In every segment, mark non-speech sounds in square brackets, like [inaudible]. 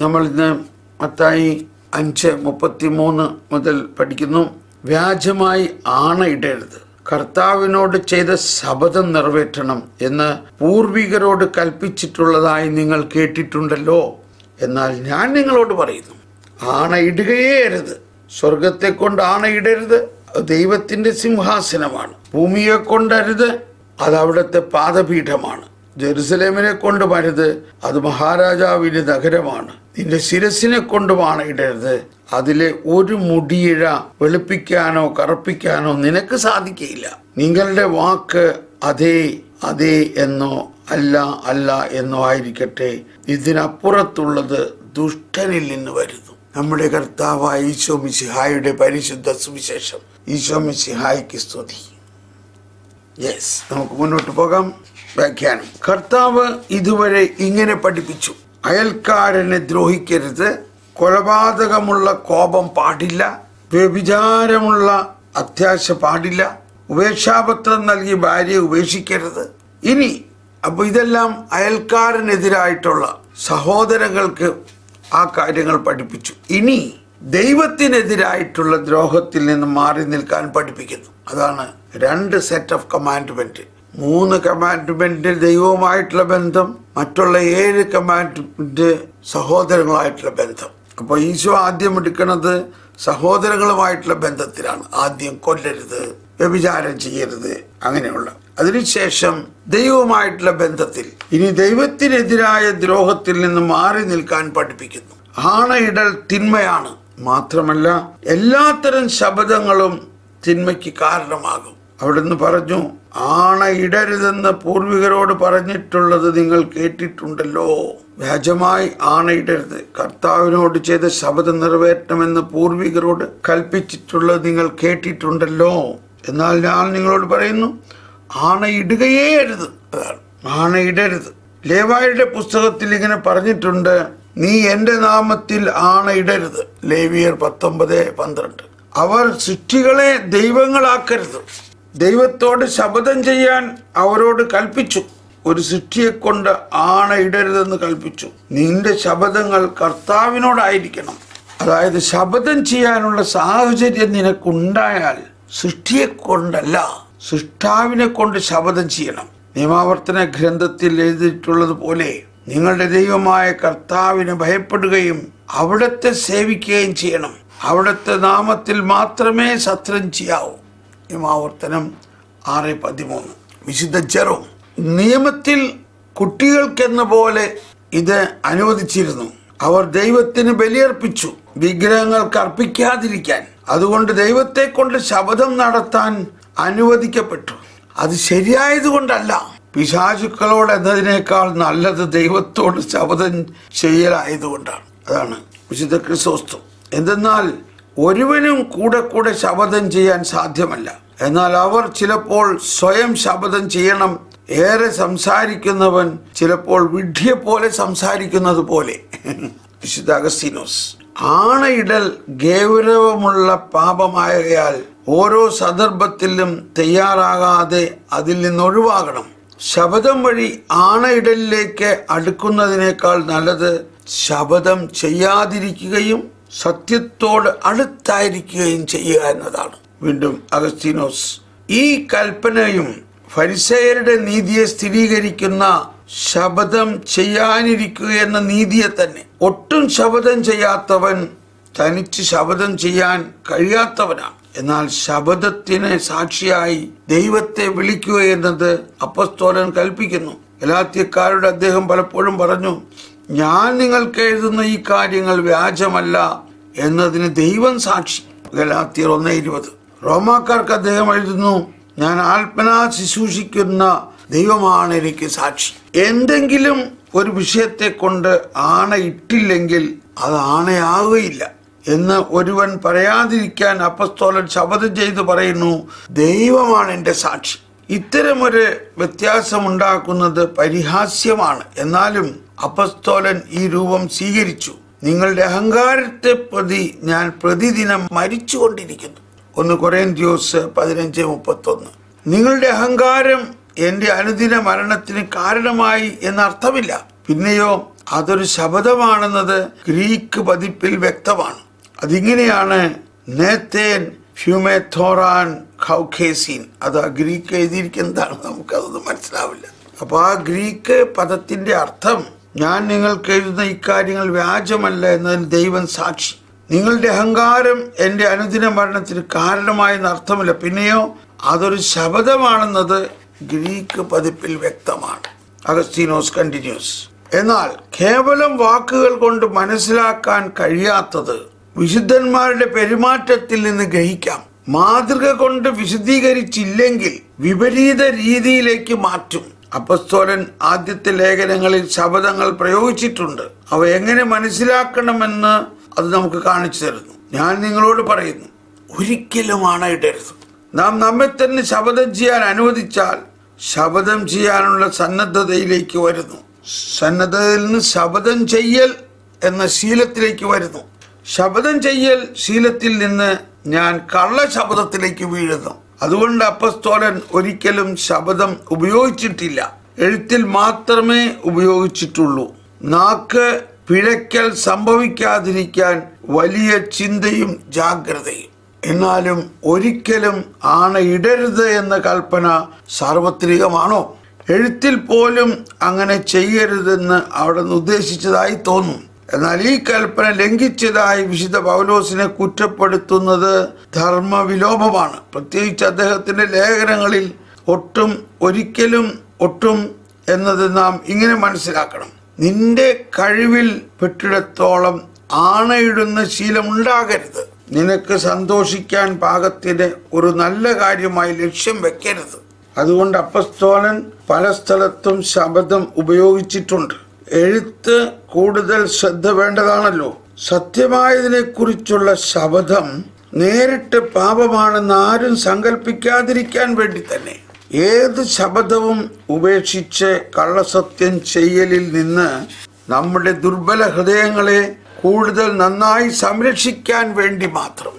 നമ്മൾ ഇന്ന് മത്തായി അഞ്ച് മുപ്പത്തി മൂന്ന് മുതൽ പഠിക്കുന്നു. വ്യാജമായി ആണയിടരുത് കർത്താവിനോട് ചെയ്ത ശപഥം നിറവേറ്റണം എന്ന് പൂർവികരോട് കൽപ്പിച്ചിട്ടുള്ളതായി നിങ്ങൾ കേട്ടിട്ടുണ്ടല്ലോ. എന്നാൽ ഞാൻ നിങ്ങളോട് പറയുന്നു ആണ അരുത്. സ്വർഗത്തെ കൊണ്ട് ആണ ഇടരുത് ദൈവത്തിന്റെ സിംഹാസനമാണ്. ഭൂമിയെ കൊണ്ടരുത് അത് അവിടുത്തെ പാദപീഠമാണ്. ജെറുസലേമിനെ കൊണ്ട് മരുത് അത് മഹാരാജാവിന്റെ നഗരമാണ്. നിന്റെ ശിരസിനെ കൊണ്ടുമാണ് ഇടരുത്. അതിലെ ഒരു മുടിയിഴ വെളുപ്പിക്കാനോ കറുപ്പിക്കാനോ നിനക്ക് സാധിക്കയില്ല. നിങ്ങളുടെ വാക്ക് അതേ അതേ എന്നോ അല്ല അല്ല എന്നോ ആയിരിക്കട്ടെ. ഇതിനപ്പുറത്തുള്ളത് ദുഷ്ടനിൽ നിന്ന് വരുന്നു. നമ്മുടെ കർത്താവായ ഈശോ മിശിഹായുടെ പരിശുദ്ധ സുവിശേഷം. ഈശോ മിസിഹായ്ക്ക് സ്തുതി. യെസ് നമുക്ക് മുന്നോട്ട് പോകാം. വ്യാഖ്യാനം. കർത്താവ് ഇതുവരെ ഇങ്ങനെ പഠിപ്പിച്ചു. അയൽക്കാരനെ ദ്രോഹിക്കരുത്. കൊലപാതകമുള്ള കോപം പാടില്ല. വ്യഭിചാരമുള്ള അത്യാശ പാടില്ല. ഉപേക്ഷാപത്രം നൽകി ഭാര്യയെ ഉപേക്ഷിക്കരുത്. ഇനി അപ്പോൾ ഇതെല്ലാം അയൽക്കാരനെതിരായിട്ടുള്ള സഹോദരങ്ങൾക്ക് ആ കാര്യങ്ങൾ പഠിപ്പിച്ചു. ഇനി ദൈവത്തിനെതിരായിട്ടുള്ള ദ്രോഹത്തിൽ നിന്ന് മാറി നിൽക്കാൻ പഠിപ്പിക്കുന്നു. അതാണ് രണ്ട് സെറ്റ് ഓഫ് കമാൻഡ്മെന്റ് മൂന്ന് കമാൻഡ്മെന്റ് ദൈവവുമായിട്ടുള്ള ബന്ധം മറ്റുള്ള ഏഴ് കമാൻഡ്മെന്റ് സഹോദരങ്ങളായിട്ടുള്ള ബന്ധം. അപ്പോൾ ഈശോ ആദ്യം എടുക്കുന്നത് സഹോദരങ്ങളുമായിട്ടുള്ള ബന്ധത്തിലാണ്. ആദ്യം കൊല്ലരുത് വ്യഭിചാരം ചെയ്യരുത് അങ്ങനെയുള്ള. അതിനുശേഷം ദൈവവുമായിട്ടുള്ള ബന്ധത്തിൽ ഇനി ദൈവത്തിനെതിരായ ദ്രോഹത്തിൽ നിന്ന് മാറി നിൽക്കാൻ പഠിപ്പിക്കുന്നു. ആണയിടൽ തിന്മയാണ് മാത്രമല്ല എല്ലാത്തരം ശബ്ദങ്ങളും തിന്മയ്ക്ക് കാരണമാകും. അവിടുന്ന് പറഞ്ഞു ആണ ഇടരുതെന്ന് പൂർവികരോട് പറഞ്ഞിട്ടുള്ളത് നിങ്ങൾ കേട്ടിട്ടുണ്ടല്ലോ. വ്യാജമായി ആണയിടരുത്. കർത്താവിനോട് ചെയ്ത ശബ്ദം നിറവേറ്റണമെന്ന് പൂർവികരോട് കൽപ്പിച്ചിട്ടുള്ളത് നിങ്ങൾ കേട്ടിട്ടുണ്ടല്ലോ. എന്നാൽ ഞാൻ നിങ്ങളോട് പറയുന്നു ആണയിടുകയേ അരുത് ആണയിടരുത്. ലേവായുടെ പുസ്തകത്തിൽ ഇങ്ങനെ പറഞ്ഞിട്ടുണ്ട് നീ എന്റെ നാമത്തിൽ ആണയിടരുത്. ലേവിയർ പത്തൊമ്പത് പന്ത്രണ്ട്. അവർ സൃഷ്ടികളെ ദൈവങ്ങളാക്കരുത്. ദൈവത്തോട് ശപഥം ചെയ്യാൻ അവരോട് കൽപ്പിച്ചു. ഒരു സൃഷ്ടിയെ കൊണ്ട് ആണ ഇടരുതെന്ന് കൽപ്പിച്ചു. നിന്റെ ശപഥങ്ങൾ കർത്താവിനോടായിരിക്കണം. അതായത് ശപഥം ചെയ്യാനുള്ള സാഹചര്യം നിനക്കുണ്ടായാൽ സൃഷ്ടിയെ കൊണ്ടല്ല സൃഷ്ടാവിനെ കൊണ്ട് ശപഥം ചെയ്യണം. നിയമാവർത്തന ഗ്രന്ഥത്തിൽ എഴുതിയിട്ടുള്ളത് പോലെ നിങ്ങളുടെ ദൈവമായ കർത്താവിനെ ഭയപ്പെടുകയും അവിടത്തെ സേവിക്കുകയും ചെയ്യണം. അവിടുത്തെ നാമത്തിൽ മാത്രമേ സത്രം ചെയ്യാവൂ. നിയമാവർത്തനം ആറ് പതിമൂന്ന്. വിശുദ്ധ ജെറോ നിയമത്തിൽ കുട്ടികൾക്കെന്ന പോലെ ഇത് അനുവദിച്ചിരുന്നു. അവർ ദൈവത്തിന് ബലിയർപ്പിച്ചു വിഗ്രഹങ്ങൾക്ക് അർപ്പിക്കാതിരിക്കാൻ. അതുകൊണ്ട് ദൈവത്തെ കൊണ്ട് ശബദം നടത്താൻ അനുവദിക്കപ്പെട്ടു. അത് ശരിയായതുകൊണ്ടല്ല പിശാചുക്കളോട് എന്നതിനേക്കാൾ നല്ലത് ദൈവത്തോട് ശബദം ചെയ്യലായതുകൊണ്ടാണ്. അതാണ് വിശുദ്ധ ക്രിസ്തോസ്തു എന്തെന്നാൽ ഒരുവനും കൂടെ കൂടെ ശപഥം ചെയ്യാൻ സാധ്യമല്ല. എന്നാൽ അവർ ചിലപ്പോൾ സ്വയം ശപഥം ചെയ്യണം. ഏറെ സംസാരിക്കുന്നവൻ ചിലപ്പോൾ വിഡ്ഢിയെ പോലെ സംസാരിക്കുന്നത് പോലെ. [laughs] വിശുദ്ധ അഗസ്തീനോസ്. ആണയിടൽ ഗൗരവമുള്ള പാപമായയാൽ ഓരോ സന്ദർഭത്തിലും തയ്യാറാകാതെ അതിൽ നിന്ന് ഒഴിവാകണം ശബദം വഴി ആണയിടലിലേക്ക് അടുക്കുന്നതിനേക്കാൾ നല്ലത് ശബദം ചെയ്യാതിരിക്കുകയും സത്യത്തോട് അടുത്തായിരിക്കുകയും ചെയ്യുക എന്നതാണ്. വീണ്ടും അഗസ്തീനോസ് ഈ കൽപ്പനയും ഫരിസയരുടെ നീതിയെ സ്ഥിരീകരിക്കുന്ന ശബദം ചെയ്യാനിരിക്കുക എന്ന നീതിയെ തന്നെ ഒട്ടും ശബദം ചെയ്യാത്തവൻ തനിച്ച് ശബദം ചെയ്യാൻ കഴിയാത്തവനാണ്. എന്നാൽ ശബദത്തിന് സാക്ഷിയായി ദൈവത്തെ വിളിക്കുക എന്നത് അപ്പസ്തോലൻ കൽപ്പിക്കുന്നു. ഗലാത്യക്കാരുടെ അദ്ദേഹം പലപ്പോഴും പറഞ്ഞു ഞാൻ നിങ്ങൾക്ക് എഴുതുന്ന ഈ കാര്യങ്ങൾ വ്യാജമല്ല എന്നതിന് ദൈവം സാക്ഷി. ഗലാത്തിയർ ഒന്ന് ഇരുപത്. റോമാക്കാർക്ക് അദ്ദേഹം എഴുതുന്നു ഞാൻ ആത്മനാ ശുശ്രൂഷിക്കുന്ന ദൈവമാണ് എനിക്ക് സാക്ഷി. എന്തെങ്കിലും ഒരു വിഷയത്തെ കൊണ്ട് ആണ ഇട്ടില്ലെങ്കിൽ അത് ആണയാവുകയില്ല എന്ന് ഒരുവൻ പറയാതിരിക്കാൻ അപ്പസ്തോലൻ ശപഥം ചെയ്ത് പറയുന്നു ദൈവമാണ് എന്റെ സാക്ഷി. ഇത്തരമൊരു വ്യത്യാസമുണ്ടാക്കുന്നത് പരിഹാസ്യമാണ്. എന്നാലും അപസ്തോലൻ ഈ രൂപം സ്വീകരിച്ചു. നിങ്ങളുടെ അഹങ്കാരത്തെ പ്രതി ഞാൻ പ്രതിദിനം മരിച്ചുകൊണ്ടിരിക്കുന്നു. ഒന്ന് കൊറേന്ത്യോസ് പതിനഞ്ച് മുപ്പത്തൊന്ന്. നിങ്ങളുടെ അഹങ്കാരം എന്റെ അനുദിന മരണത്തിന് കാരണമായി എന്നർത്ഥമില്ല. പിന്നെയോ അതൊരു ശബദമാണെന്നത് ഗ്രീക്ക് പതിപ്പിൽ വ്യക്തമാണ്. അതിങ്ങനെയാണ് നേത്തേൻ ഫ്യൂമേത്തോറാൻ ഖൗഖേസീൻ അത് ആ ഗ്രീക്ക് എഴുതിയിരിക്കുന്നതാണ് നമുക്കതൊന്നും മനസ്സിലാവില്ല. അപ്പോൾ ആ ഗ്രീക്ക് പദത്തിന്റെ അർത്ഥം ഞാൻ നിങ്ങൾക്ക് എഴുതുന്ന ഇക്കാര്യങ്ങൾ വ്യാജമല്ല എന്നതിന് ദൈവം സാക്ഷി. നിങ്ങളുടെ അഹങ്കാരം എന്റെ അനുദിന മരണത്തിന് കാരണമായെന്ന് അർത്ഥമില്ല. പിന്നെയോ അതൊരു ശബ്ദമാണെന്നത് ഗ്രീക്ക് പതിപ്പിൽ വ്യക്തമാണ്. Augustinos continues. എന്നാൽ കേവലം വാക്കുകൾ കൊണ്ട് മനസ്സിലാക്കാൻ കഴിയാത്തത് വിശുദ്ധന്മാരുടെ പെരുമാറ്റത്തിൽ നിന്ന് ഗ്രഹിക്കാം. മാതൃക കൊണ്ട് വിശദീകരിച്ചില്ലെങ്കിൽ വിപരീത രീതിയിലേക്ക് മാറ്റും. അപ്പസ്തോലൻ ആദ്യത്തെ ലേഖനങ്ങളിൽ ശബദങ്ങൾ പ്രയോഗിച്ചിട്ടുണ്ട്. അവ എങ്ങനെ മനസ്സിലാക്കണമെന്ന് അത് നമുക്ക് കാണിച്ചു തരുന്നു. ഞാൻ നിങ്ങളോട് പറയുന്നു ഒരിക്കലും ഇടരുത് നാം നമ്മെ തന്നെ ശബദം ചെയ്യാൻ അനുവദിച്ചാൽ ശബദം ചെയ്യാനുള്ള സന്നദ്ധതയിലേക്ക് വരുന്നു. സന്നദ്ധതയിൽ നിന്ന് ശബദം ചെയ്യൽ എന്ന ശീലത്തിലേക്ക് വരുന്നു. ശപഥം ചെയ്യൽ ശീലത്തിൽ നിന്ന് ഞാൻ കള്ള ശപഥത്തിലേക്ക് വീഴുന്നു. അതുകൊണ്ട് അപ്പസ്തോലൻ ഒരിക്കലും ശബ്ദം ഉപയോഗിച്ചിട്ടില്ല. എഴുത്തിൽ മാത്രമേ ഉപയോഗിച്ചിട്ടുള്ളൂ. നാക്ക് പിഴയ്ക്കൽ സംഭവിക്കാതിരിക്കാൻ വലിയ ചിന്തയും ജാഗ്രതയും. എന്നാലും ഒരിക്കലും ആണ ഇടരുത് എന്ന കൽപ്പന സാർവത്രികമാണോ? എഴുത്തിൽ പോലും അങ്ങനെ ചെയ്യരുതെന്ന് അവിടെ നിന്ന് ഉദ്ദേശിച്ചതായി തോന്നും. എന്നാൽ ഈ കൽപ്പന ലംഘിച്ചതായി വിശുദ്ധ പൗലോസിനെ കുറ്റപ്പെടുത്തുന്നത് ധർമ്മവിലോപമാണ്. പ്രത്യേകിച്ച് അദ്ദേഹത്തിന്റെ ലേഖനങ്ങളിൽ ഒട്ടും ഒരിക്കലും ഒട്ടും എന്നത് നാം ഇങ്ങനെ മനസ്സിലാക്കണം. നിന്റെ കഴിവിൽ പെട്ടിടത്തോളം ആണയിടുന്ന ശീലമുണ്ടാകരുത് നിനക്ക് സന്തോഷിക്കാൻ പാകത്തിന് ഒരു നല്ല കാര്യമായി ലക്ഷ്യം വെക്കരുത്. അതുകൊണ്ട് അപ്പസ്തോലൻ പല സ്ഥലത്തും ശബ്ദം ഉപയോഗിച്ചിട്ടുണ്ട്. എഴുത്ത് കൂടുതൽ ശ്രദ്ധ വേണ്ടതാണല്ലോ. സത്യമായതിനെ കുറിച്ചുള്ള ശബദം നേരിട്ട് പാപമാണെന്ന് ആരും സങ്കല്പിക്കാതിരിക്കാൻ വേണ്ടി തന്നെ. ഏത് ശബദവും ഉപേക്ഷിച്ച് കള്ളസത്യം ചെയ്യലിൽ നിന്ന് നമ്മുടെ ദുർബല ഹൃദയങ്ങളെ കൂടുതൽ നന്നായി സംരക്ഷിക്കാൻ വേണ്ടി മാത്രം.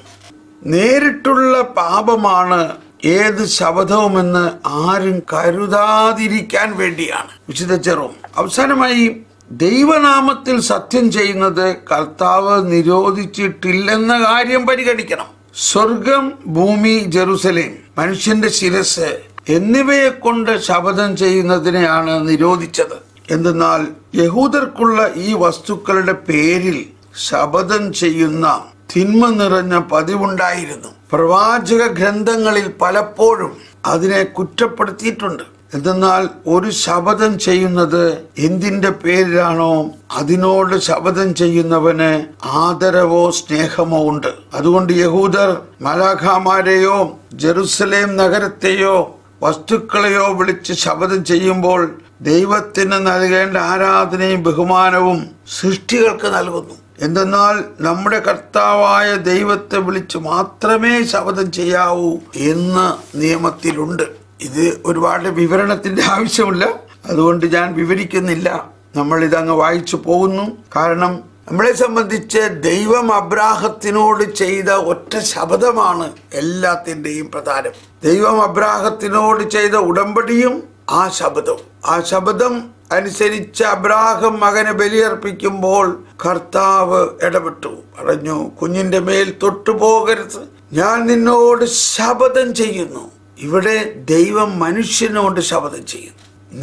നേരിട്ടുള്ള പാപമാണ് ഏത് ശബദവുമെന്ന് ആരും കരുതാതിരിക്കാൻ വേണ്ടിയാണ്. വിശുദ്ധ ചെറും അവസാനമായി ദൈവനാമത്തിൽ സത്യം ചെയ്യുന്നത് കർത്താവ് നിരോധിച്ചിട്ടില്ലെന്ന കാര്യം പരിഗണിക്കണം. സ്വർഗം ഭൂമി ജെറുസലേം മനുഷ്യന്റെ ശിരസ് എന്നിവയെ കൊണ്ട് ശപഥം ചെയ്യുന്നതിനെയാണ് നിരോധിച്ചത്. എന്തെന്നാൽ യഹൂദർക്കുള്ള ഈ വസ്തുക്കളുടെ പേരിൽ ശപഥം ചെയ്യുന്ന തിന്മ നിറഞ്ഞ പതിവുണ്ടായിരുന്നു. പ്രവാചക ഗ്രന്ഥങ്ങളിൽ പലപ്പോഴും അതിനെ കുറ്റപ്പെടുത്തിയിട്ടുണ്ട്. എന്തെന്നാൽ ഒരു ശപഥം ചെയ്യുന്നത് എന്തിന്റെ പേരിലാണോ അതിനോട് ശപഥം ചെയ്യുന്നവന് ആദരവോ സ്നേഹമോ ഉണ്ട്. അതുകൊണ്ട് യഹൂദർ മലാഖാമാരെയോ ജെറുസലേം നഗരത്തെയോ വസ്തുക്കളെയോ വിളിച്ച് ശപഥം ചെയ്യുമ്പോൾ ദൈവത്തിന് നൽകേണ്ട ആരാധനയും ബഹുമാനവും സൃഷ്ടികൾക്ക് നൽകുന്നു. എന്തെന്നാൽ നമ്മുടെ കർത്താവായ ദൈവത്തെ വിളിച്ച് മാത്രമേ ശപഥം ചെയ്യാവൂ എന്ന് നിയമത്തിലുണ്ട്. ഇത് ഒരുപാട് വിവരണത്തിന്റെ ആവശ്യമില്ല. അതുകൊണ്ട് ഞാൻ വിവരിക്കുന്നില്ല. നമ്മൾ ഇതങ്ങ് വായിച്ചു പോകുന്നു. കാരണം നമ്മളെ സംബന്ധിച്ച് ദൈവം അബ്രാഹത്തിനോട് ചെയ്ത ഒറ്റ ശബ്ദമാണ് എല്ലാത്തിന്റെയും പ്രധാനം. ദൈവം അബ്രാഹത്തിനോട് ചെയ്ത ഉടമ്പടിയും ആ ശബ്ദവും ആ ശബ്ദം അനുസരിച്ച് അബ്രാഹം മകനെ ബലിയർപ്പിക്കുമ്പോൾ കർത്താവ് ഇടപെട്ടു. പറഞ്ഞു കുഞ്ഞിന്റെ മേൽ തൊട്ടുപോകരുത്. ഞാൻ നിന്നോട് ശപഥം ചെയ്യുന്നു. ഇവിടെ ദൈവം മനുഷ്യനോട് ശപഥം ചെയ്യുന്നു.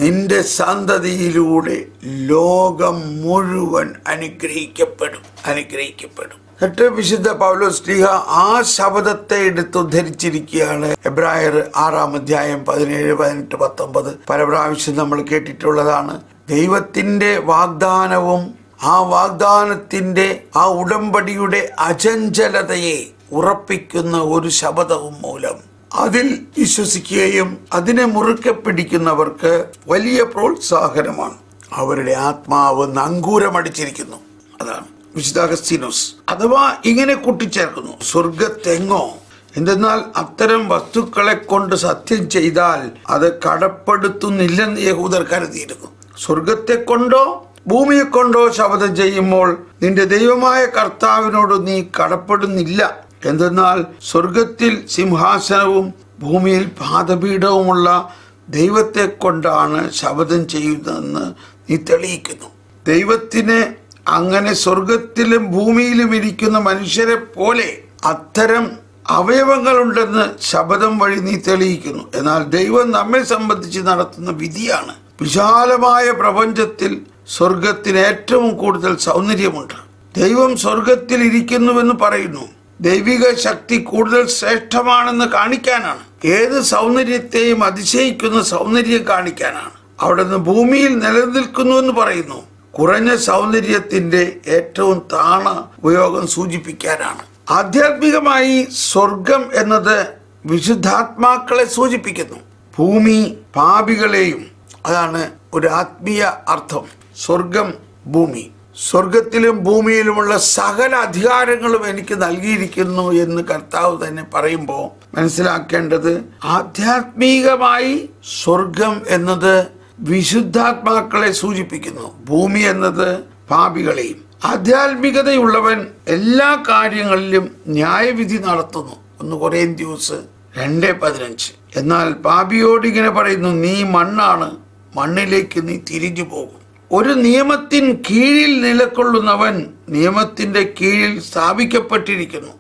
നിന്റെ സന്തതിയിലൂടെ ലോകം മുഴുവൻ അനുഗ്രഹിക്കപ്പെടും അനുഗ്രഹിക്കപ്പെടും. എന്നിട്ട് വിശുദ്ധ പൗലോ സ്ലീഹ ആ ശബ്ദത്തെ എടുത്തു ധരിച്ചിരിക്കുകയാണ്. എബ്രായർ ആറാം അധ്യായം പതിനേഴ് പതിനെട്ട് പത്തൊമ്പത്. പല പ്രാവശ്യം നമ്മൾ കേട്ടിട്ടുള്ളതാണ്. ദൈവത്തിന്റെ വാഗ്ദാനവും ആ വാഗ്ദാനത്തിന്റെ ആ ഉടമ്പടിയുടെ അചഞ്ചലതയെ ഉറപ്പിക്കുന്ന ഒരു ശബദവും മൂലം അതിൽ വിശ്വസിക്കുകയും അതിനെ മുറുക്കെ പിടിക്കുന്നവർക്ക് വലിയ പ്രോത്സാഹനമാണ്. അവരുടെ ആത്മാവ് നങ്കൂരമടിച്ചിരിക്കുന്നു അതാണ് വിശുദ്ധ അഗസ്തീനോസ് അഥവാ ഇങ്ങനെ കൂട്ടിച്ചേർക്കുന്നു. സ്വർഗത്തെങ്ങോ എന്തെന്നാൽ അത്തരം വസ്തുക്കളെ കൊണ്ട് സത്യം ചെയ്താൽ അത് കടപ്പെടുത്തുന്നില്ലെന്ന് യഹൂദർ കരുതിയിരുന്നു. സ്വർഗത്തെ കൊണ്ടോ ഭൂമിയെ കൊണ്ടോ ശപഥം ചെയ്യുമ്പോൾ നിന്റെ ദൈവമായ കർത്താവിനോട് നീ കടപ്പെടുന്നില്ല. എന്തെന്നാൽ സ്വർഗത്തിൽ സിംഹാസനവും ഭൂമിയിൽ പാദപീഠവുമുള്ള ദൈവത്തെ കൊണ്ടാണ് ശബദം ചെയ്യുന്നതെന്ന് നീ തെളിയിക്കുന്നു. ദൈവത്തിന് അങ്ങനെ സ്വർഗത്തിലും ഭൂമിയിലും ഇരിക്കുന്ന മനുഷ്യരെ പോലെ അത്തരം അവയവങ്ങളുണ്ടെന്ന് ശബദം വഴി നീ തെളിയിക്കുന്നു. എന്നാൽ ദൈവം നമ്മെ സംബന്ധിച്ച് നടത്തുന്ന വിധിയാണ്. വിശാലമായ പ്രപഞ്ചത്തിൽ സ്വർഗത്തിന് ഏറ്റവും കൂടുതൽ സൗന്ദര്യമുണ്ട്. ദൈവം സ്വർഗത്തിൽ ഇരിക്കുന്നുവെന്ന് പറയുന്നു. ദൈവിക ശക്തി കൂടുതൽ ശ്രേഷ്ഠമാണെന്ന് കാണിക്കാനാണ്. ഏത് സൗന്ദര്യത്തെയും അതിശയിക്കുന്ന സൗന്ദര്യം കാണിക്കാനാണ്. അവിടുന്ന് ഭൂമിയിൽ നിലനിൽക്കുന്നു എന്ന് പറയുന്നു. കുറഞ്ഞ സൗന്ദര്യത്തിന്റെ ഏറ്റവും താണ ഉപയോഗം സൂചിപ്പിക്കാനാണ്. ആധ്യാത്മികമായി സ്വർഗം എന്നത് വിശുദ്ധാത്മാക്കളെ സൂചിപ്പിക്കുന്നു. ഭൂമി പാപികളെയും അതാണ് ഒരു ആത്മീയ അർത്ഥം. സ്വർഗം ഭൂമി. സ്വർഗത്തിലും ഭൂമിയിലുമുള്ള സകല അധികാരങ്ങളും എനിക്ക് നൽകിയിരിക്കുന്നു എന്ന് കർത്താവ് തന്നെ പറയുമ്പോൾ മനസ്സിലാക്കേണ്ടത് ആധ്യാത്മികമായി സ്വർഗം എന്നത് വിശുദ്ധാത്മാക്കളെ സൂചിപ്പിക്കുന്നു. ഭൂമി എന്നത് പാപികളെയും. ആധ്യാത്മികതയുള്ളവൻ എല്ലാ കാര്യങ്ങളിലും ന്യായവിധി നടത്തുന്നു. ഒന്ന് കുറേ ദിവസ് രണ്ട് പതിനഞ്ച്. എന്നാൽ പാപിയോട് ഇങ്ങനെ പറയുന്നു നീ മണ്ണാണ്. മണ്ണിലേക്ക് നീ തിരിഞ്ഞു പോകും ഒരു നിയമത്തിൻ കീഴിൽ നിലകൊള്ളുന്നവൻ നിയമത്തിന്റെ കീഴിൽ സ്ഥാപിക്കപ്പെട്ടിരിക്കുന്നു.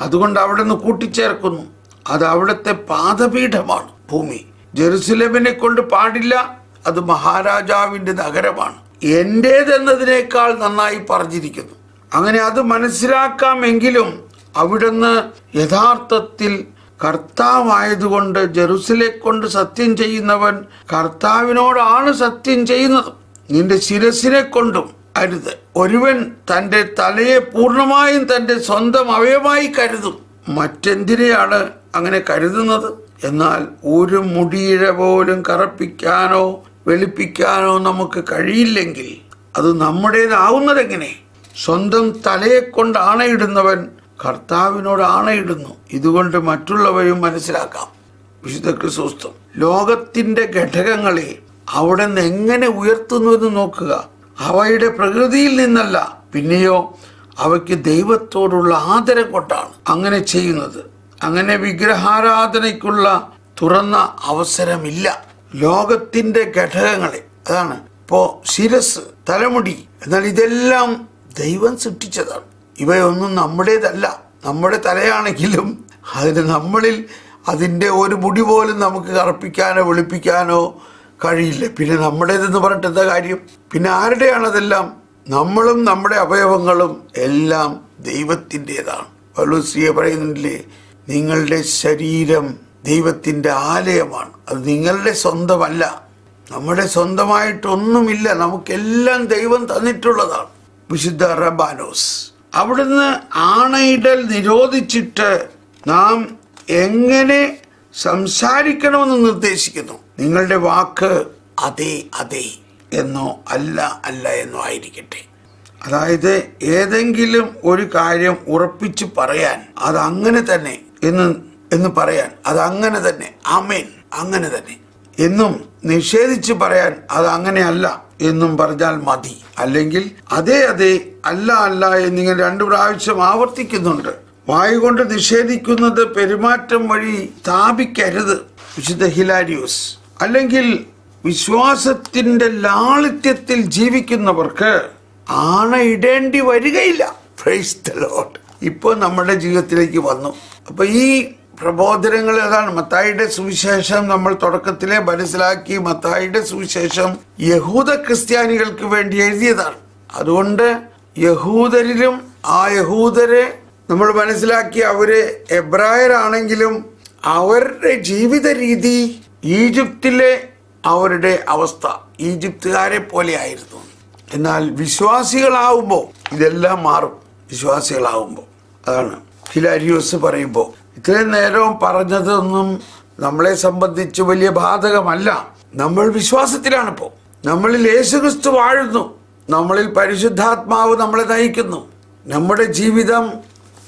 അതുകൊണ്ട് അവിടെ നിന്ന് കൂട്ടിച്ചേർക്കുന്നു. അത് അവിടുത്തെ പാദപീഠമാണ് ഭൂമി. ജെറുസലേമിനെ കൊണ്ട് പാടില്ല അത് മഹാരാജാവിന്റെ നഗരമാണ്. എന്റേതെന്നതിനേക്കാൾ നന്നായി പറഞ്ഞിരിക്കുന്നു. അങ്ങനെ അത് മനസ്സിലാക്കാമെങ്കിലും അവിടുന്ന് യഥാർത്ഥത്തിൽ കർത്താവായതുകൊണ്ട് ജെറുസലെ കൊണ്ട് സത്യം ചെയ്യുന്നവൻ കർത്താവിനോടാണ് സത്യം ചെയ്യുന്നത്. നിന്റെ ശിരസിനെ കൊണ്ടും അരുത്. ഒരുവൻ തന്റെ തലയെ പൂർണമായും തന്റെ സ്വന്തം അവയവമായി കരുതും. മറ്റെന്തിനെയാണ് അങ്ങനെ കരുതുന്നത്? എന്നാൽ ഒരു മുടിയിഴ പോലും കറപ്പിക്കാനോ വെളുപ്പിക്കാനോ നമുക്ക് കഴിയില്ലെങ്കിൽ അത് നമ്മുടേതാവുന്നതെങ്ങനെ? സ്വന്തം തലയെ കൊണ്ട് ആണയിടുന്നവൻ കർത്താവിനോട് ആണയിടുന്നു. ഇതുകൊണ്ട് മറ്റുള്ളവരും മനസ്സിലാക്കാം. വിശുദ്ധ ക്രിസ്തുസ്തം ലോകത്തിന്റെ ഘടകങ്ങളെ അവിടെ നിന്ന് എങ്ങനെ ഉയർത്തുന്നു എന്ന് നോക്കുക. അവയുടെ പ്രകൃതിയിൽ നിന്നല്ല പിന്നെയോ അവയ്ക്ക് ദൈവത്തോടുള്ള ആദരം കൊണ്ടാണ് അങ്ങനെ ചെയ്യുന്നത്. അങ്ങനെ വിഗ്രഹാരാധനയ്ക്കുള്ള തുറന്ന അവസരമില്ല. ലോകത്തിന്റെ ഘടകങ്ങളെ അതാണ് ഇപ്പോ ശിരസ് തലമുടി എന്നാൽ ഇതെല്ലാം ദൈവം സൃഷ്ടിച്ചതാണ്. ഇവയൊന്നും നമ്മുടേതല്ല. നമ്മുടെ തലയാണെങ്കിലും അതിന് നമ്മളിൽ അതിന്റെ ഒരു മുടി പോലും നമുക്ക് കറുപ്പിക്കാനോ വെളുപ്പിക്കാനോ കഴിയില്ല. പിന്നെ നമ്മുടേതെന്ന് പറഞ്ഞിട്ട് എന്താ കാര്യം? പിന്നെ ആരുടെയാണ് അതെല്ലാം നമ്മളും നമ്മുടെ അവയവങ്ങളും എല്ലാം ദൈവത്തിന്റെതാണ്. പൗലോസിയെ പറയുന്നില്ലേ നിങ്ങളുടെ ശരീരം ദൈവത്തിന്റെ ആലയമാണ്. അത് നിങ്ങളുടെ സ്വന്തമല്ല. നമ്മുടെ സ്വന്തമായിട്ടൊന്നുമില്ല. നമുക്കെല്ലാം ദൈവം തന്നിട്ടുള്ളതാണ്. വിശുദ്ധ റബാനോസ് അവിടുന്ന് ആണയിടൽ നിരോധിച്ചിട്ട് നാം എങ്ങനെ സംസാരിക്കണമെന്ന് നിർദ്ദേശിക്കുന്നു. നിങ്ങളുടെ വാക്ക് അതെ അതെ. എന്നോ അല്ല അല്ല എന്നോ ആയിരിക്കട്ടെ. അതായത് ഏതെങ്കിലും ഒരു കാര്യം ഉറപ്പിച്ച് പറയാൻ അത് അങ്ങനെ തന്നെ എന്ന് എന്ന് പറയാൻ അത് അങ്ങനെ തന്നെ. ആമേൻ. അങ്ങനെ തന്നെ. എന്നും നിഷേധിച്ച് പറയാൻ അത് അങ്ങനെയല്ല എന്നും പറഞ്ഞാൽ മതി. അല്ലെങ്കിൽ അതെ അതെ അല്ല അല്ല എന്നിങ്ങനെ രണ്ടു പ്രാവശ്യം ആവർത്തിക്കുന്നുണ്ട്. വായുകൊണ്ട് നിഷേധിക്കുന്നത് പെരുമാറ്റം വഴി സ്ഥാപിക്കരുത്. വിശുദ്ധ ഹിലാരിയോസ്. അല്ലെങ്കിൽ വിശ്വാസത്തിന്റെ ലാളിത്യത്തിൽ ജീവിക്കുന്നവർക്ക് ആണ ഇടേണ്ടി വരികയില്ല. Praise ദ ലോട്ട് ഇപ്പോൾ നമ്മുടെ ജീവിതത്തിലേക്ക് വന്നു. അപ്പോൾ ഈ പ്രബോധനങ്ങൾ അതാണ്. മത്തായിയുടെ സുവിശേഷം നമ്മൾ തുടക്കത്തിലെ മനസ്സിലാക്കി മത്തായിയുടെ സുവിശേഷം യഹൂദ ക്രിസ്ത്യാനികൾക്ക് വേണ്ടി എഴുതിയതാണ്. അതുകൊണ്ട് യഹൂദരിലും ആ യഹൂദരെ നമ്മൾ മനസ്സിലാക്കി അവർ എബ്രായരാണെങ്കിലും അവരുടെ ജീവിത രീതി ഈജിപ്തിലെ അവരുടെ അവസ്ഥ ഈജിപ്തുകാരെ പോലെ ആയിരുന്നു എന്നാൽ വിശ്വാസികളാവുമ്പോൾ ഇതെല്ലാം മാറും. വിശ്വാസികളാവുമ്പോൾ അതാണ്. ഹിലാരിയോസ് പറയുമ്പോൾ ഇത്രയും നേരവും പറഞ്ഞതൊന്നും നമ്മളെ സംബന്ധിച്ച് വലിയ ബാധകമല്ല. നമ്മൾ വിശ്വാസത്തിലാണിപ്പോൾ നമ്മളിൽ യേശുക്രിസ്തു വാഴുന്നു. നമ്മളിൽ പരിശുദ്ധാത്മാവ് നമ്മളെ നയിക്കുന്നു. നമ്മുടെ ജീവിതം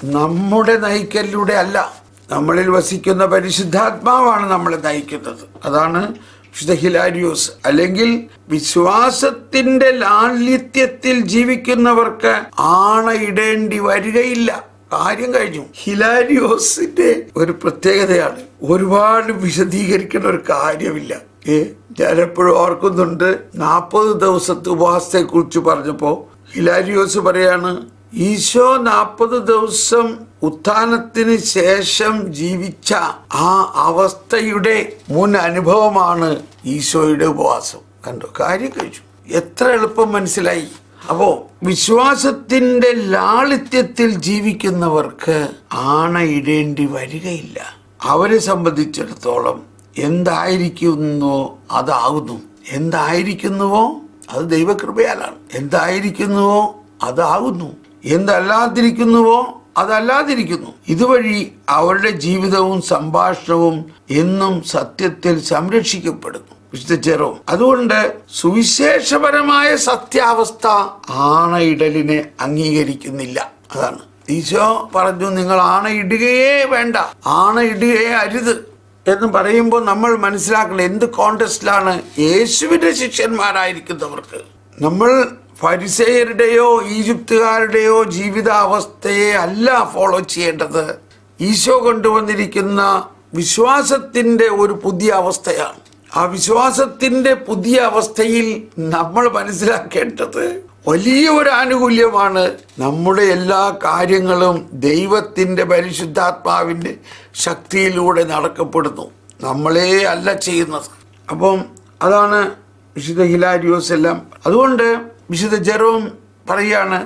നമ്മുടെ നയിക്കലിലൂടെ അല്ല. നമ്മളിൽ വസിക്കുന്ന പരിശുദ്ധാത്മാവാണ് നമ്മളെ നയിക്കുന്നത്. അതാണ് വിശുദ്ധ ഹിലാരിയോസ്. അല്ലെങ്കിൽ വിശ്വാസത്തിന്റെ ലാളിത്യത്തിൽ ജീവിക്കുന്നവർക്ക് ആണയിടേണ്ടി വരികയില്ല. കാര്യം കഴിഞ്ഞു. ഹിലാരിയോസിന്റെ ഒരു പ്രത്യേകതയാണ്. ഒരുപാട് വിശദീകരിക്കേണ്ട ഒരു കാര്യമില്ല. ഏ ഞാനെപ്പോഴും ഓർക്കുന്നുണ്ട്. നാൽപ്പത് ദിവസത്തെ ഉപവാസത്തെ കുറിച്ച് പറഞ്ഞപ്പോ ഹിലാരിയോസ് പറയാണ് ഈശോ നാൽപ്പത് ദിവസം ഉത്ഥാനത്തിന് ശേഷം ജീവിച്ച ആ അവസ്ഥയുടെ മുൻ അനുഭവമാണ് ഈശോയുടെ ഉപവാസം. കണ്ടു? കാര്യം കഴിച്ചു. എത്ര എളുപ്പം മനസ്സിലായി. അപ്പോ വിശ്വാസത്തിന്റെ ലാളിത്യത്തിൽ ജീവിക്കുന്നവർക്ക് ആണയിടേണ്ടി വരികയില്ല. അവരെ സംബന്ധിച്ചിടത്തോളം എന്തായിരിക്കുന്നുവോ അതാകുന്നു. എന്തായിരിക്കുന്നുവോ? അത് ദൈവകൃപയാലാണ്. എന്തായിരിക്കുന്നുവോ? അതാകുന്നു. എന്തല്ലാതിരിക്കുന്നുവോ? അതല്ലാതിരിക്കുന്നു. ഇതുവഴി അവരുടെ ജീവിതവും സംഭാഷണവും എന്നും സത്യത്തിൽ സംരക്ഷിക്കപ്പെടുന്നു. വിശുദ്ധ ചെറോ അതുകൊണ്ട് സുവിശേഷപരമായ സത്യാവസ്ഥ ആണയിടലിനെ അംഗീകരിക്കുന്നില്ല. അതാണ്. ഈശോ പറഞ്ഞു നിങ്ങൾ ആണയിടുകയേ വേണ്ട. ആണയിടുകയേ അരുത്. എന്ന് പറയുമ്പോൾ നമ്മൾ മനസ്സിലാക്കണം എന്ത് കോണ്ടസ്റ്റിലാണ് യേശുവിന്റെ ശിഷ്യന്മാരായിരിക്കുന്നവർക്ക്. നമ്മൾ ഫരിസേയരുടെയോ ഈജിപ്തുകാരുടെയോ ജീവിതാവസ്ഥയെ അല്ല ഫോളോ ചെയ്യേണ്ടത്. ഈശോ കൊണ്ടുവന്നിരിക്കുന്ന വിശ്വാസത്തിന്റെ ഒരു പുതിയ അവസ്ഥയാണ്. ആ വിശ്വാസത്തിന്റെ പുതിയ അവസ്ഥയിൽ നമ്മൾ മനസ്സിലാക്കേണ്ടത് വലിയ ഒരു ആനുകൂല്യമാണ് നമ്മുടെ എല്ലാ കാര്യങ്ങളും ദൈവത്തിന്റെ പരിശുദ്ധാത്മാവിന്റെ ശക്തിയിലൂടെ നടക്കപ്പെടുന്നു. നമ്മളെ അല്ല ചെയ്യുന്നത്. അപ്പം അതാണ് വിശുദ്ധ ഹിലാരിയോസ് എല്ലാം. അതുകൊണ്ട് വിശുദ്ധ ജെറോം പറയുകയാണ്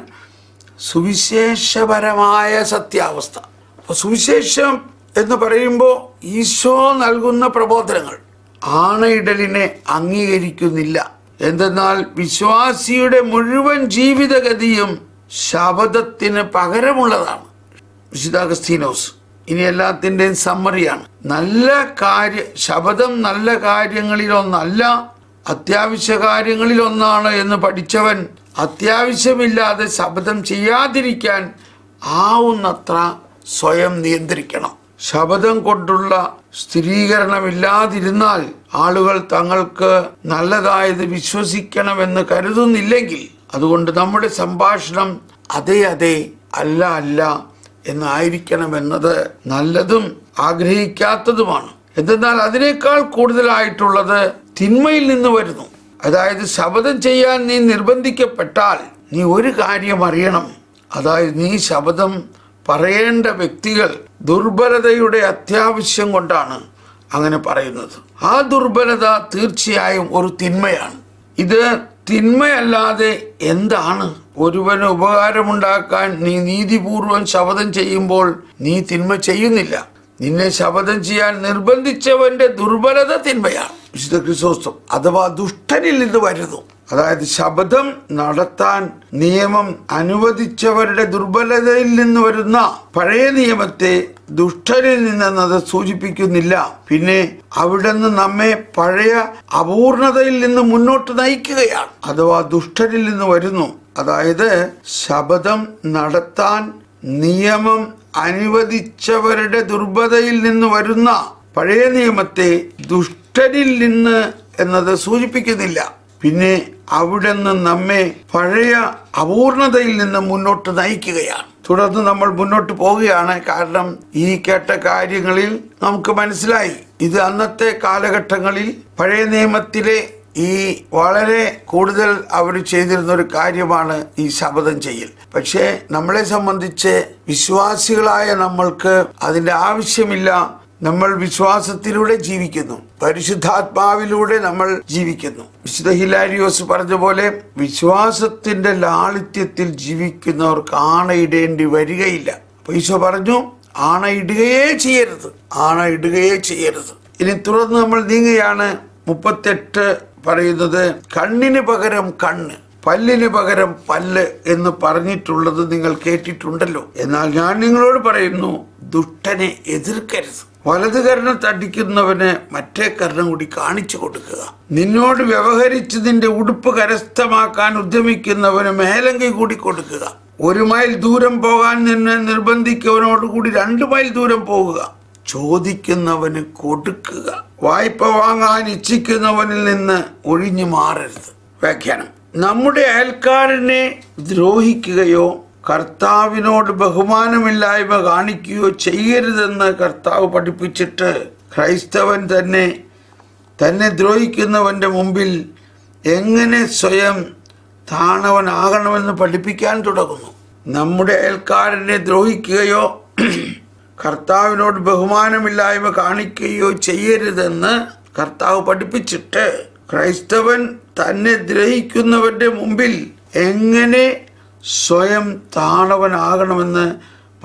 സുവിശേഷപരമായ സത്യാവസ്ഥ. അപ്പോൾ സുവിശേഷം എന്ന് പറയുമ്പോൾ ഈശോ നൽകുന്ന പ്രബോധനങ്ങൾ ആണയിടലിനെ അംഗീകരിക്കുന്നില്ല. എന്തെന്നാൽ വിശ്വാസിയുടെ മുഴുവൻ ജീവിതഗതിയും ശബദത്തിന് പകരമുള്ളതാണ്. വിശുദ്ധ അഗസ്തീനോസ് ഇനി എല്ലാത്തിന്റെയും സമ്മറിയാണ് നല്ല കാര്യ ശബദം നല്ല കാര്യങ്ങളിലൊന്നല്ല അത്യാവശ്യ കാര്യങ്ങളിലൊന്നാണ് എന്ന് പഠിച്ചവൻ അത്യാവശ്യമില്ലാതെ ശബ്ദം ചെയ്യാതിരിക്കാൻ ആവുന്നത്ര സ്വയം നിയന്ത്രിക്കണം. ശബദം കൊണ്ടുള്ള സ്ഥിരീകരണമില്ലാതിരുന്നാൽ ആളുകൾ തങ്ങൾക്ക് നല്ലതായത് വിശ്വസിക്കണമെന്ന് കരുതുന്നില്ലെങ്കിൽ അതുകൊണ്ട് നമ്മുടെ സംഭാഷണം അതെ അതെ അല്ല അല്ല എന്നായിരിക്കണമെന്നത് നല്ലതും ആഗ്രഹിക്കാത്തതുമാണ്. എന്തെന്നാൽ അതിനേക്കാൾ കൂടുതലായിട്ടുള്ളത് തിന്മയിൽ നിന്ന് വരുന്നു. അതായത് ശബദം ചെയ്യാൻ നീ നിർബന്ധിക്കപ്പെട്ടാൽ നീ ഒരു കാര്യം അറിയണം. അതായത് നീ ശബദം പറയേണ്ട വ്യക്തികൾ ദുർബലതയുടെ അത്യാവശ്യം കൊണ്ടാണ് അങ്ങനെ പറയുന്നത്. ആ ദുർബലത തീർച്ചയായും ഒരു തിന്മയാണ്. ഇത് തിന്മയല്ലാതെ എന്താണ്? ഒരുവന് ഉപകാരമുണ്ടാക്കാൻ നീ നീതിപൂർവം ശബദം ചെയ്യുമ്പോൾ നീ തിന്മ ചെയ്യുന്നില്ല. നിന്നെ ശപഥം ചെയ്യാൻ നിർബന്ധിച്ചവന്റെ ദുർബലത തിന്മയാണ്. വിശുദ്ധ ക്രിസോസ്തം അഥവാ ദുഷ്ടനിൽ നിന്ന് വരുന്നു. അതായത് ശബദം നടത്താൻ നിയമം അനുവദിച്ചവരുടെ ദുർബലതയിൽ നിന്ന് വരുന്ന പഴയ നിയമത്തെ ദുഷ്ടരിൽ നിന്നെന്നത് സൂചിപ്പിക്കുന്നില്ല. പിന്നെ അവിടുന്ന് നമ്മെ പഴയ അപൂർണതയിൽ നിന്ന് മുന്നോട്ട് നയിക്കുകയാണ്. അഥവാ ദുഷ്ടരിൽ നിന്ന് വരുന്നു. അതായത് ശബദം നടത്താൻ നിയമം അനുവദിച്ചവരുടെ ദുർബതയിൽ നിന്ന് വരുന്ന പഴയ നിയമത്തെ ദുഷ്ടരിൽ നിന്ന് എന്നത് സൂചിപ്പിക്കുന്നില്ല. പിന്നെ അവിടുന്ന് നമ്മെ പഴയ അപൂർണതയിൽ നിന്ന് മുന്നോട്ട് നയിക്കുകയാണ്. തുടർന്ന് നമ്മൾ മുന്നോട്ട് പോവുകയാണ്. കാരണം ഈ കേട്ട കാര്യങ്ങളിൽ നമുക്ക് മനസ്സിലായി. ഇത് അന്നത്തെ കാലഘട്ടങ്ങളിൽ പഴയ നിയമത്തിലെ ഈ വളരെ കൂടുതൽ അവർ ചെയ്തിരുന്ന ഒരു കാര്യമാണ് ഈ ശപഥം ചെയ്യൽ. പക്ഷേ നമ്മളെ സംബന്ധിച്ച് വിശ്വാസികളായ നമ്മൾക്ക് അതിന്റെ ആവശ്യമില്ല. നമ്മൾ വിശ്വാസത്തിലൂടെ ജീവിക്കുന്നു. പരിശുദ്ധാത്മാവിലൂടെ നമ്മൾ ജീവിക്കുന്നു. വിശുദ്ധ ഹിലാരിയോസ് പറഞ്ഞ പോലെ വിശ്വാസത്തിന്റെ ലാളിത്യത്തിൽ ജീവിക്കുന്നവർക്ക് ആണയിടേണ്ടി വരികയില്ല. ഈശോ പറഞ്ഞു ആണയിടുകയേ ചെയ്യരുത്. ആണയിടുകയേ ചെയ്യരുത്. ഇനി തുടർന്ന് നമ്മൾ നീങ്ങുകയാണ്. മുപ്പത്തെട്ട് പറയുന്നത് കണ്ണിന് പകരം കണ്ണ് പല്ലിന് പകരം പല്ല് എന്ന് പറഞ്ഞിട്ടുള്ളത് നിങ്ങൾ കേട്ടിട്ടുണ്ടല്ലോ. എന്നാൽ ഞാൻ നിങ്ങളോട് പറയുന്നു ദുഷ്ടനെ എതിർക്കരുത്. വലത് കരണം തടിക്കുന്നവന് മറ്റേ കരണം കൂടി കാണിച്ചു കൊടുക്കുക. നിന്നോട് വ്യവഹരിച്ച് നിന്റെ ഉടുപ്പ് കരസ്ഥമാക്കാൻ ഉദ്യമിക്കുന്നവന് മേലങ്കി കൂടി കൊടുക്കുക. ഒരു മൈൽ ദൂരം പോകാൻ നിന്നെ നിർബന്ധിക്കുന്നവനോട് കൂടി രണ്ട് മൈൽ ദൂരം പോകുക ചോദിക്കുന്നവന് കൊടുക്കുക. വായ്പ വാങ്ങാൻ ഇച്ഛിക്കുന്നവനിൽ നിന്ന് ഒഴിഞ്ഞു മാറരുത്. വ്യാഖ്യാനം. നമ്മുടെ അയൽക്കാരനെ ദ്രോഹിക്കുകയോ കർത്താവിനോട് ബഹുമാനമില്ലായ്മ കാണിക്കുകയോ ചെയ്യരുതെന്ന് കർത്താവ് പഠിപ്പിച്ചിട്ട് ക്രൈസ്തവൻ തന്നെ തന്നെ ദ്രോഹിക്കുന്നവന്റെ മുമ്പിൽ എങ്ങനെ സ്വയം താണവനാകണമെന്ന് പഠിപ്പിക്കാൻ തുടങ്ങുന്നു. നമ്മുടെ അയൽക്കാരനെ ദ്രോഹിക്കുകയോ കർത്താവിനോട് ബഹുമാനമില്ലായ്മ കാണിക്കുകയോ ചെയ്യരുതെന്ന് കർത്താവ് പഠിപ്പിച്ചിട്ട് ക്രൈസ്തവൻ തന്നെ ദ്രഹിക്കുന്നവന്റെ മുമ്പിൽ എങ്ങനെ സ്വയം താണവനാകണമെന്ന്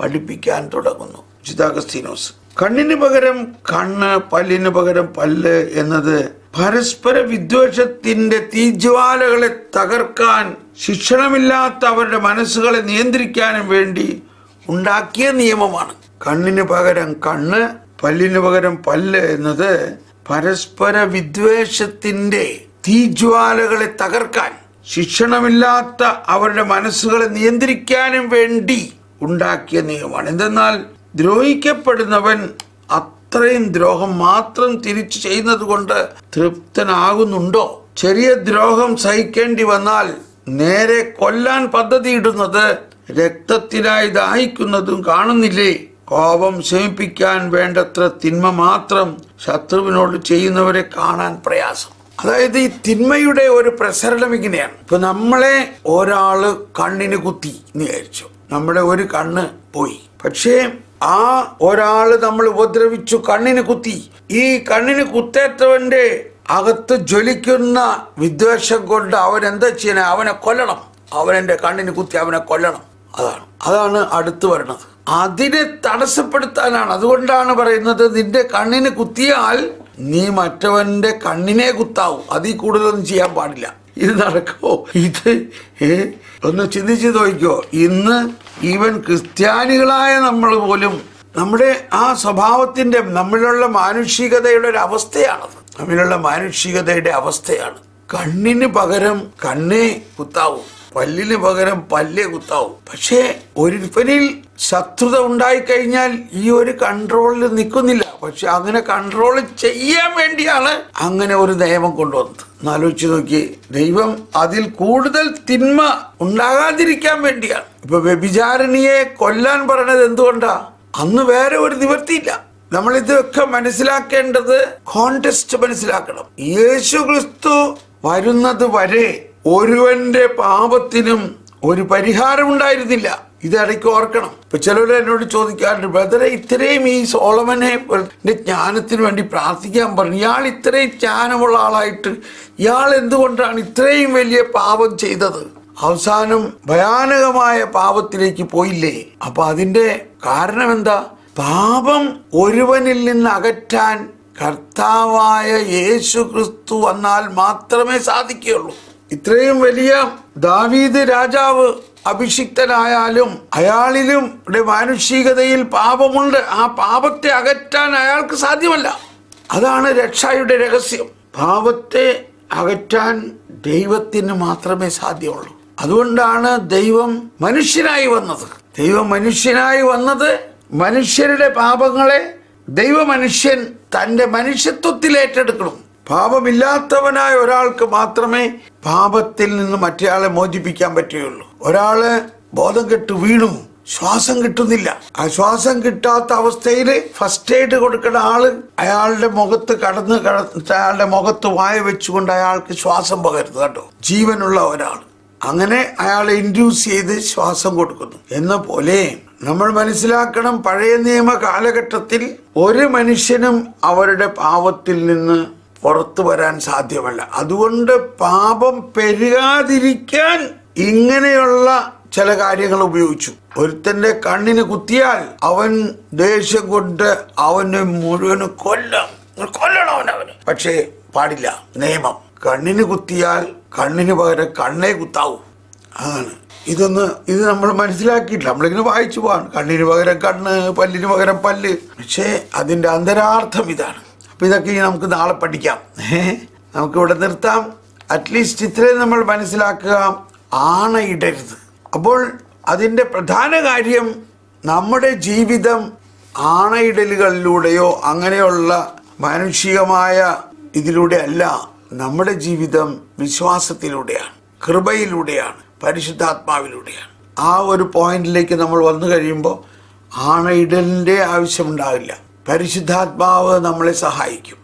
പഠിപ്പിക്കാൻ തുടങ്ങുന്നു. ചിതാഗസ്തീനോസ് കണ്ണിന് പകരം കണ്ണ് പല്ലിന് പകരം പല്ല് എന്നത് പരസ്പര വിദ്വേഷത്തിന്റെ തീജ്വാലകളെ തകർക്കാൻ ശിക്ഷണമില്ലാത്ത അവരുടെ മനസ്സുകളെ നിയന്ത്രിക്കാനും വേണ്ടി ഉണ്ടാക്കിയ നിയമമാണ്. കണ്ണിന് പകരം കണ്ണ് പല്ലിന് പകരം പല്ല് എന്നത് പരസ്പര വിദ്വേഷത്തിന്റെ തീജ്വാലകളെ തകർക്കാൻ ശിക്ഷണമില്ലാത്ത അവരുടെ മനസ്സുകളെ നിയന്ത്രിക്കാനും വേണ്ടി ഉണ്ടാക്കിയ നിയമമാണ്. എന്തെന്നാൽ ദ്രോഹിക്കപ്പെടുന്നവൻ അത്രയും ദ്രോഹം മാത്രം തിരിച്ചു ചെയ്യുന്നത് കൊണ്ട് തൃപ്തനാകുന്നുണ്ടോ? ചെറിയ ദ്രോഹം സഹിക്കേണ്ടി വന്നാൽ നേരെ കൊല്ലാൻ പദ്ധതിയിടുന്നത് രക്തത്തിനായി ദാഹിക്കുന്നതും കാണുന്നില്ലേ? കോപം ശമിപ്പിക്കാൻ വേണ്ടത്ര തിന്മ മാത്രം ശത്രുവിനോട് ചെയ്യുന്നവരെ കാണാൻ പ്രയാസം. അതായത് ഈ തിന്മയുടെ ഒരു പ്രസരണം ഇങ്ങനെയാണ്. ഇപ്പൊ നമ്മളെ ഒരാൾ കണ്ണിന് കുത്തി എന്ന് വിചാരിച്ചു. നമ്മുടെ ഒരു കണ്ണ് പോയി. പക്ഷേ ആ ഒരാൾ നമ്മൾ ഉപദ്രവിച്ചു കണ്ണിന് കുത്തി. ഈ കണ്ണിന് കുത്തേറ്റവന്റെ അകത്ത് ജ്വലിക്കുന്ന വിദ്വേഷം കൊണ്ട് അവൻ എന്താ ചെയ്യണേ? അവനെ കൊല്ലണം. അവനെ കണ്ണിന് കുത്തി അവനെ കൊല്ലണം. അതാണ്. അതാണ് അടുത്ത് വരണത്. അതിനെ തടസ്സപ്പെടുത്താനാണ്. അതുകൊണ്ടാണ് പറയുന്നത് നിന്റെ കണ്ണിന് കുത്തിയാൽ നീ മറ്റവന്റെ കണ്ണിനെ കുത്താവും. അതിൽ കൂടുതലൊന്നും ചെയ്യാൻ പാടില്ല. ഇത് നടക്കോ ഇത് ഒന്ന് ചിന്തിച്ച് നോക്കിക്കോ. ഇന്ന് ഈവൻ ക്രിസ്ത്യാനികളായ നമ്മൾ പോലും നമ്മുടെ ആ സ്വഭാവത്തിന്റെ നമ്മളിലുള്ള മാനുഷികതയുടെ ഒരു അവസ്ഥയാണത്. നമ്മളിലുള്ള മാനുഷികതയുടെ അവസ്ഥയാണ്. കണ്ണിന് പകരം കണ്ണേ കുത്താവും. പല്ലിന് പകരം പല്ലേ കുത്താവും. പക്ഷേ ഒരുപ്പനിൽ ശത്രുത ഉണ്ടായിക്കഴിഞ്ഞാൽ ഈ ഒരു കൺട്രോളിൽ നിൽക്കുന്നില്ല പക്ഷെ അങ്ങനെ കൺട്രോൾ ചെയ്യാൻ വേണ്ടിയാണ് അങ്ങനെ ഒരു നിയമം കൊണ്ടുവന്നത്. എന്നാലോചിച്ച് നോക്കി. ദൈവം അതിൽ കൂടുതൽ തിന്മ ഉണ്ടാകാതിരിക്കാൻ വേണ്ടിയാണ്. ഇപ്പൊ വ്യഭിചാരിണിയെ കൊല്ലാൻ പറഞ്ഞത് എന്തുകൊണ്ടാ? അന്ന് വേറെ ഒരു നിവൃത്തിയില്ല. നമ്മൾ ഇതൊക്കെ മനസ്സിലാക്കേണ്ടത് കോൺടെസ്റ്റ് മനസ്സിലാക്കണം. യേശു ക്രിസ്തു വരുന്നത് വരെ ഒരുവന്റെ പാപത്തിനും ഒരു പരിഹാരം ഉണ്ടായിരുന്നില്ല. ഇത് ഇടയ്ക്ക് ഓർക്കണം. ഇപ്പൊ ചിലർ എന്നോട് ചോദിക്കാറുണ്ട് ബ്രദറെ ഇത്രയും ഈ സോളമനെ ജ്ഞാനത്തിന് വേണ്ടി പ്രാർത്ഥിക്കാൻ പറഞ്ഞു. ഇയാൾ ഇത്രയും ജ്ഞാനമുള്ള ആളായിട്ട് ഇയാൾ എന്തുകൊണ്ടാണ് ഇത്രയും വലിയ പാപം ചെയ്തത്? അവസാനം ഭയാനകമായ പാപത്തിലേക്ക് പോയില്ലേ? അപ്പൊ അതിന്റെ കാരണം എന്താ? പാപം ഒരുവനിൽ നിന്ന് അകറ്റാൻ കർത്താവായ യേശു ക്രിസ്തു വന്നാൽ മാത്രമേ സാധിക്കുകയുള്ളൂ. ഇത്രയും വലിയ ദാവീദ് രാജാവ് അഭിഷിക്തനായാലും അയാളിലും മാനുഷികതയിൽ പാപമുണ്ട്. ആ പാപത്തെ അകറ്റാൻ അയാൾക്ക് സാധ്യമല്ല. അതാണ് രക്ഷയുടെ രഹസ്യം. പാപത്തെ അകറ്റാൻ ദൈവത്തിന് മാത്രമേ സാധ്യമുള്ളൂ. അതുകൊണ്ടാണ് ദൈവം മനുഷ്യനായി വന്നത്. ദൈവം മനുഷ്യനായി വന്നത് മനുഷ്യരുടെ പാപങ്ങളെ ദൈവമനുഷ്യൻ തന്റെ മനുഷ്യത്വത്തിൽ ഏറ്റെടുക്കണം. പാപമില്ലാത്തവനായ ഒരാൾക്ക് മാത്രമേ പാപത്തിൽ നിന്ന് മറ്റേയാളെ മോചിപ്പിക്കാൻ പറ്റുകയുള്ളൂ. ഒരാൾ ബോധം കെട്ട് വീണു ശ്വാസം കിട്ടുന്നില്ല. ആ ശ്വാസം കിട്ടാത്ത അവസ്ഥയിൽ ഫസ്റ്റ് എയ്ഡ് കൊടുക്കുന്ന ആൾ അയാളുടെ മുഖത്ത് കടന്ന് കട- അയാളുടെ മുഖത്ത് വായ വെച്ചുകൊണ്ട് അയാൾക്ക് ശ്വാസം പകരുന്നു കേട്ടോ. ജീവനുള്ള ഒരാൾ അങ്ങനെ അയാളെ ഇൻഡ്യൂസ് ചെയ്ത് ശ്വാസം കൊടുക്കുന്നു. എന്ന പോലെ നമ്മൾ മനസ്സിലാക്കണം പഴയ നിയമ കാലഘട്ടത്തിൽ ഒരു മനുഷ്യനും അവരുടെ പാവത്തിൽ നിന്ന് പുറത്തു വരാൻ സാധ്യമല്ല. അതുകൊണ്ട് പാപം പെരുകാതിരിക്കാൻ ഇങ്ങനെയുള്ള ചില കാര്യങ്ങൾ ഉപയോഗിച്ചു. ഒരുത്തന്റെ കണ്ണിന് കുത്തിയാൽ അവൻ ദേഷ്യം കൊണ്ട് അവനെ മുഴുവൻ കൊല്ലം. കൊല്ലണം അവൻ അവന് പക്ഷേ പാടില്ല. നിയമം. കണ്ണിന് കുത്തിയാൽ കണ്ണിന് പകരം കണ്ണേ കുത്താവൂ. അതാണ് ഇതൊന്ന് ഇത് നമ്മൾ മനസ്സിലാക്കിയിട്ടില്ല. നമ്മളിങ്ങനെ വായിച്ചു പോവാണ്. കണ്ണിന് പകരം കണ്ണ് പല്ലിന് പകരം പല്ല്. പക്ഷേ അതിന്റെ അന്തരാർത്ഥം ഇതാണ്. അപ്പം ഇതൊക്കെ നമുക്ക് നാളെ പഠിക്കാം. നമുക്കിവിടെ നിർത്താം. അറ്റ്ലീസ്റ്റ് ഇത്രയും നമ്മൾ മനസ്സിലാക്കുക ആണയിടരുത്. അപ്പോൾ അതിന്റെ പ്രധാന കാര്യം നമ്മുടെ ജീവിതം ആണയിടലുകളിലൂടെയോ അങ്ങനെയുള്ള മാനുഷികമായ ഇതിലൂടെ അല്ല നമ്മുടെ ജീവിതം വിശ്വാസത്തിലൂടെയാണ് കൃപയിലൂടെയാണ് പരിശുദ്ധാത്മാവിലൂടെയാണ്. ആ ഒരു പോയിന്റിലേക്ക് നമ്മൾ വന്നു കഴിയുമ്പോൾ ആണയിടലിന്റെ ആവശ്യമുണ്ടാവില്ല പരിശുദ്ധാത്മാവ് നമ്മളെ സഹായിക്കും.